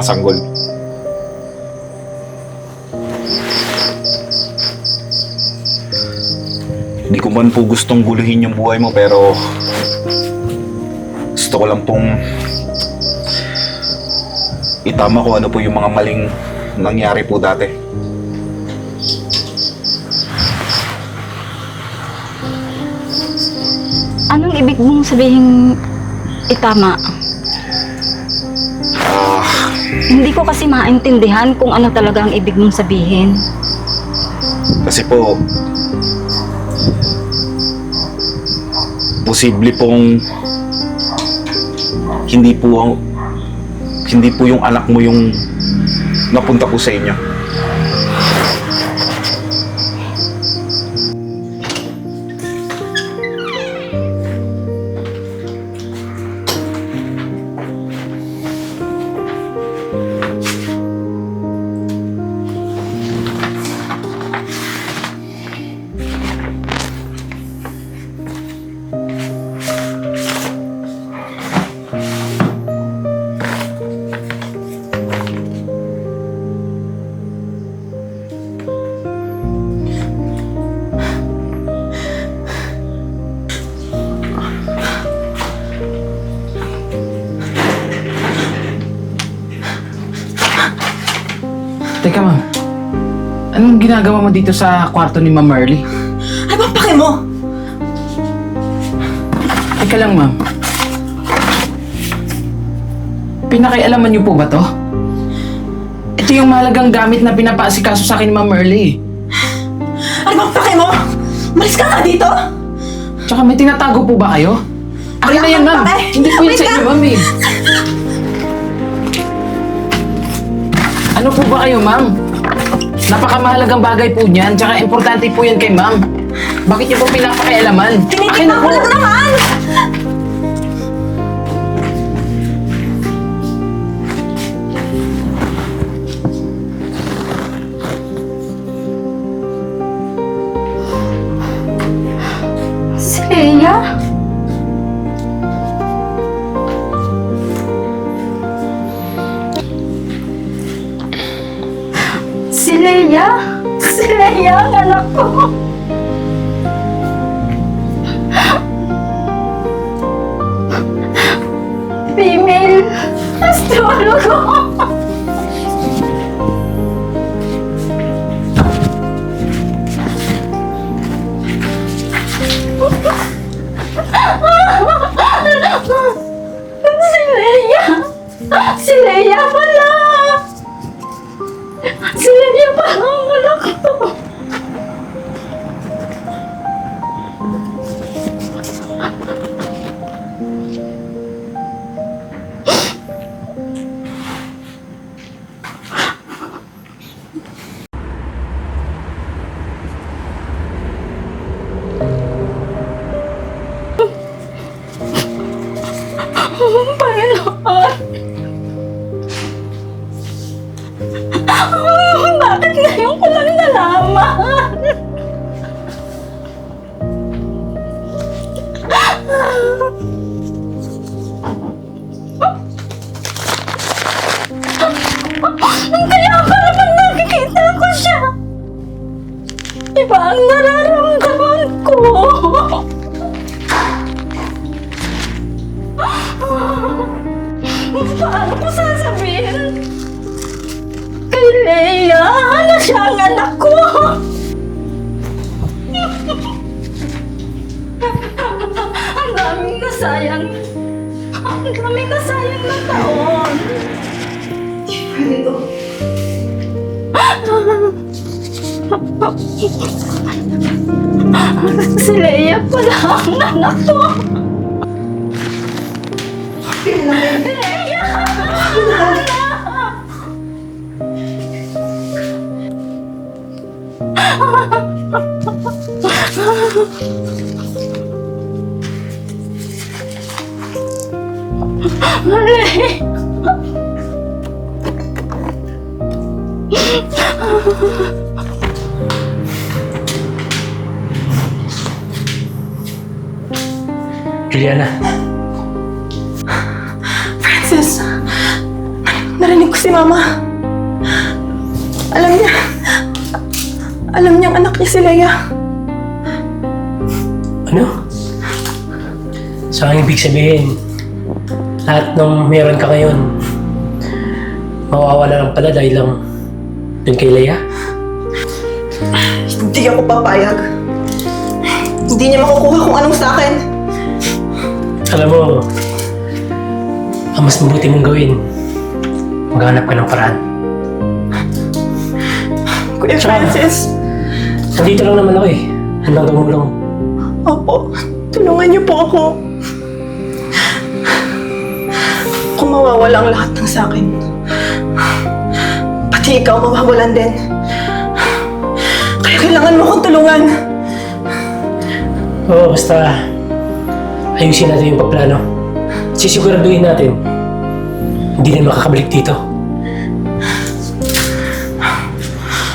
mga sanggol. Hindi ko man po gustong guluhin yung buhay mo pero gusto ko lang pong itama ko ano po yung mga maling nangyari po dati. Anong ibig mong sabihin itama? Ah, Hindi ko kasi maintindihan kung ano talaga ang ibig mong sabihin. kasi po posible pong hindi po hindi po yung anak mo yung napunta po sa inyo. Ginagawa mo dito sa kwarto ni Ma'am Marley? Ay, bang pake mo? Teka lang, ma'am. Pinakialaman niyo po ba to? Ito yung mahalagang gamit na pinapaasikaso sa akin ni Ma'am Marley. Ay, bang pake mo? Malis ka nga dito! Tsaka may tinatago po ba kayo? Akin na yan, ma'am. Hindi po yan sa inyo, ma'am eh. Ano po ba kayo, ma'am? Napakamahalagang bagay po niyan, tsaka importante po yan kay ma'am. Bakit niyo po pinapakialaman? Tinitignan na ko lang naman! Leia? Si Leia, ang anak ko. Female astrologo. Panginoon! Bakit ngayon ko lang nalaman? Kaya para pag nakikita ko siya, iba ang nararamdaman siya ang anak ko! ang daming nasayang. Ang daming nasayang na taon. si Leia pala ang anak ko. Leia! Mali! Francis, narinig ko si Mama. Alam niya. Alam niyang anak niya si Leia. Ano? So, ang ibig sabihin, lahat ng meron ka ngayon, mawawala lang pala dahil lang dun kay Leia? Hindi ako papayag. Hindi niya makukuha kung anong sa akin. Alam mo, ang mas mabuti mong gawin, maghanap ka ng paraan. Kuya Francis, Nandito lang naman ako eh. Handang tumulong. opo, tulungan niyo po ako. Kung mawawala ang lahat ng sa akin, pati ikaw mawawalan din. Kaya kailangan mo akong tulungan. Oo, basta ayusin natin yung pagplano. Sisiguraduhin natin, hindi na makakabalik dito.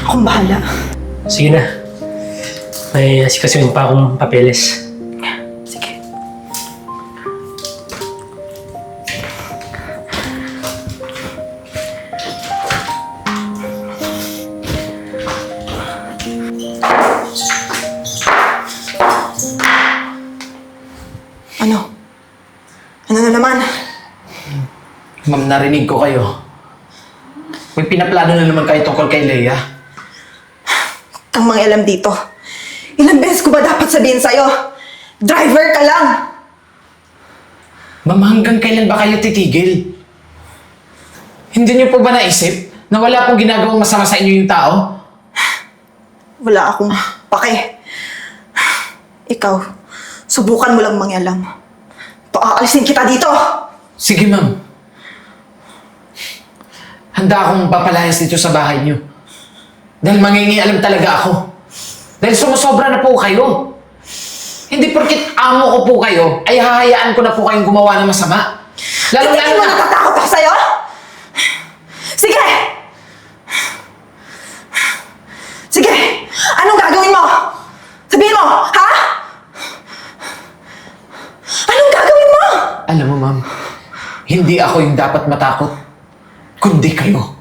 Akong bahala. Sige na. May asikasuhin pa akong papeles. Sige. Ano? Ano na naman? Ma'am, narinig ko kayo. May pinaplano na naman kayo tungkol kay Leia. Kang mga alam dito. Ilang beses ko ba dapat sabihin sa'yo? Driver ka lang! Ma'am, hanggang kailan ba kayo titigil? Hindi niyo po ba naisip na wala pong ginagawang masama sa inyo yung tao? Wala akong pake. Ikaw, subukan mo lang mangialam. Paalisin kita dito! Sige, ma'am. Handa akong papalayas dito sa bahay niyo. Dahil mangingialam talaga ako. Dahil sumusobra na po kayo. Hindi porkit amo ko po kayo, ay hahayaan ko na po kayong gumawa ng masama. Lalo Hindi lalo mo na... natatakot ako sa'yo? Sige! Sige! Anong gagawin mo? Sabihin mo, ha? Anong gagawin mo? Alam mo, ma'am, hindi ako yung dapat matakot, kundi kayo.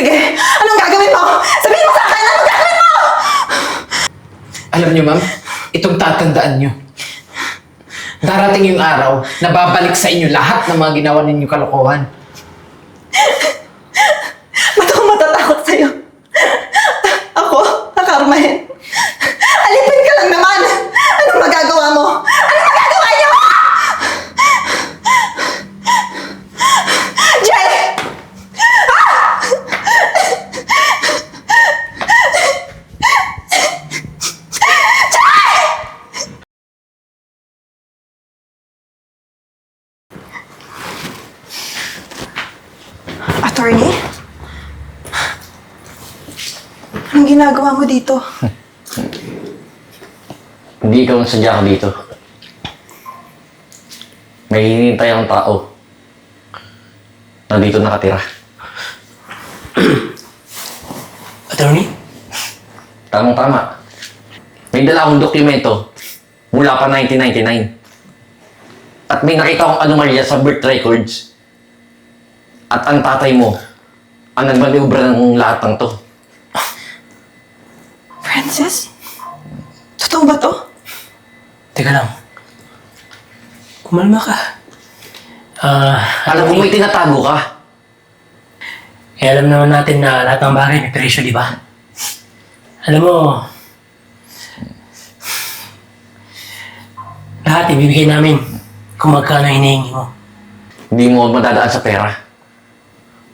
Sige, anong gagawin mo? Sabihin mo sa akin, anong gagawin mo? Alam niyo, ma'am, itong tatandaan niyo. Darating yung araw na babalik sa inyo lahat ng mga ginawa ninyo kalokohan. Ba't ako matatakot sa'yo? Ako, nakarmahin. Alipin ka lang naman! Anong magagawa mo? Anong magagawa niyo? Jay! Attorney? Anong ginagawa mo dito? Hindi ikaw ang sadya ka dito. May hinihintay ang tao na dito nakatira. Attorney? Tamang-tama. May dala akong dokumento mula pa 1999. At may nakita akong anomalya sa birth records. At ang tatay mo ang nagmaniubra ng lahat ng to. Francis? Totoo ba to? Teka lang. Kumalma ka. Ah, Alam ko may tinatago ka. Eh, alam naman natin na lahat ng bagay may presyo, di ba? Alam mo, lahat ibibigay namin kung magkano hinihingi mo. Hindi mo ako madadaan sa pera.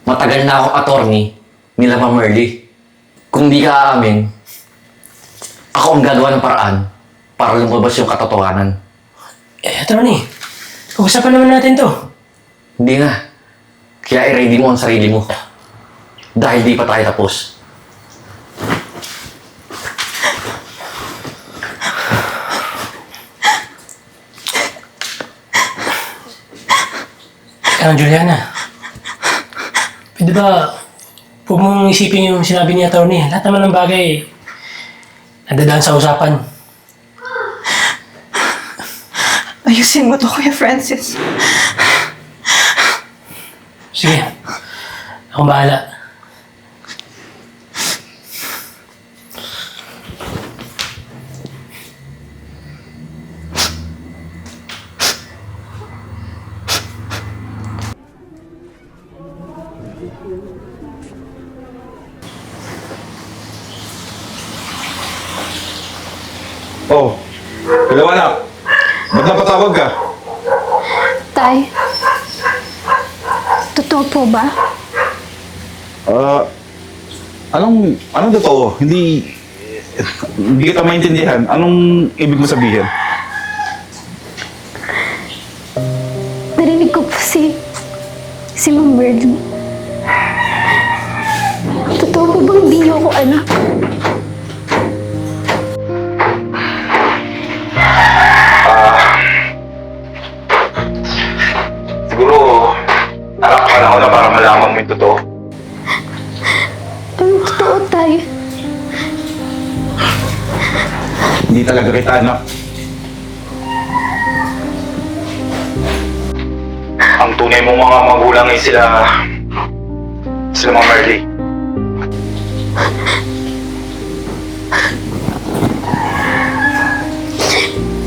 Matagal na akong attorney nila Merly. Kung di ka aamin, ako ang gagawa ng paraan para lumabas yung katotohanan. Eh, attorney, pag-usapan naman natin to. Hindi na. Kaya i-ready mo ang sarili mo. Dahil di pa tayo tapos. Ano, Juliana? Pwede ba, huwag mong isipin yung sinabi ni attorney. Lahat naman ng bagay, nadadaan sa usapan. Ayusin mo to, Kuya Francis. Sige. Ako bahala. Oh, hello anak. Ba't napatawag ka? Tay, totoo po ba? Ah, anong, anong totoo? Hindi, hindi kita maintindihan. Anong ibig mo sabihin? Narinig ko po si... si Ma'am Merlin. Totoo po bang di niyo ako anak? Talaga kita anak. Ang tunay mong mga magulang ay sila... sila mga Marley.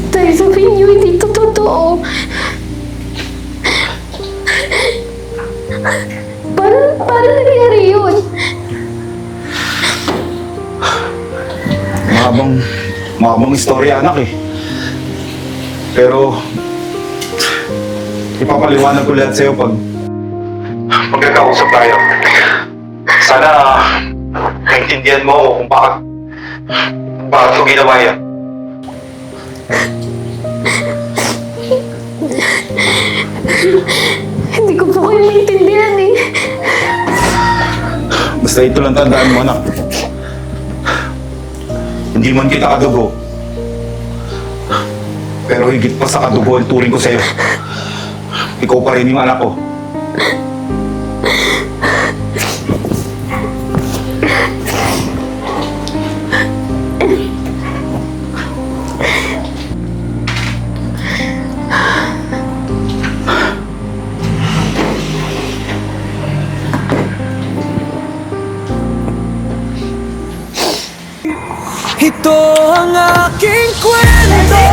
Tay, sabihin niyo hindi ito totoo. Paano, paano nangyari yun? Mahabang, mahabang istorya anak eh. Pero, ipapaliwanag ko lahat sa'yo pag magkakausap tayo. Sana, naintindihan mo kung bakit, bakit ko ginawa yan. Hindi ko po kayo maintindihan eh. Basta ito lang tandaan mo anak. Hindi man kita kadugo. Pero higit pa sa kadugo ang turing ko sa'yo. Ikaw pa rin yung anak ko. Ito ang aking kwento